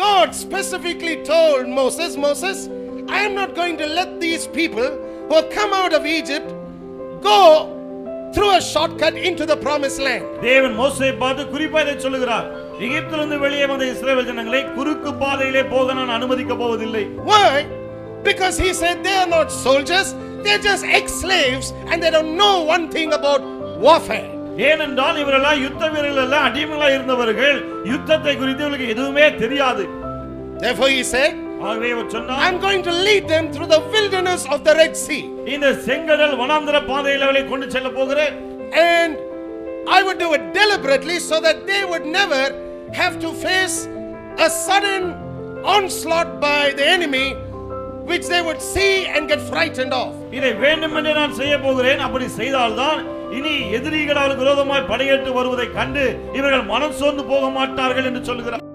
God specifically told Moses, Moses, I am not going to let these people who have come out of Egypt go through a shortcut into the promised land. தேவன் மோசையை பார்த்து குறிப்பா இதை சொல்லுகிறார் எகிப்திலிருந்து வெளியே வந்த இஸ்ரவேல் ஜனங்களை குறுக்கு பாதையிலே போக நான் அனுமதிக்க போவதில்லை Why? Because he said they are not soldiers, they're just ex slaves and they don't know one thing about warfare. ஏனென்றால் இவரெல்லாம் யுத்த வீரர்கள் எல்லாம் அடிமைகளா இருந்தவர்கள் யுத்தத்தை குறித்து இவர்களுக்கு எதுவுமே தெரியாது Therefore, he said, ஆகவே அவர் சொன்னார் I'm going to lead them through the wilderness of the Red Sea. இந்த செங்கடல் வனாந்தர பாதையில் அவளை கொண்டு செல்ல போகிறேன் And I would do it deliberately so that they would never have to face a sudden onslaught by the enemy, which they would see and get frightened of. இதை வேண்டுமென்றே நான் செய்ய போகிறேன் அப்படி செய்தால்தான் இனி எதிரிகள் அவருக்கு விரோதமாய் படையெடுத்து வருவதை கண்டு இவர்கள் மனம் சோர்ந்து போக மாட்டார்கள் என்று சொல்கிறார்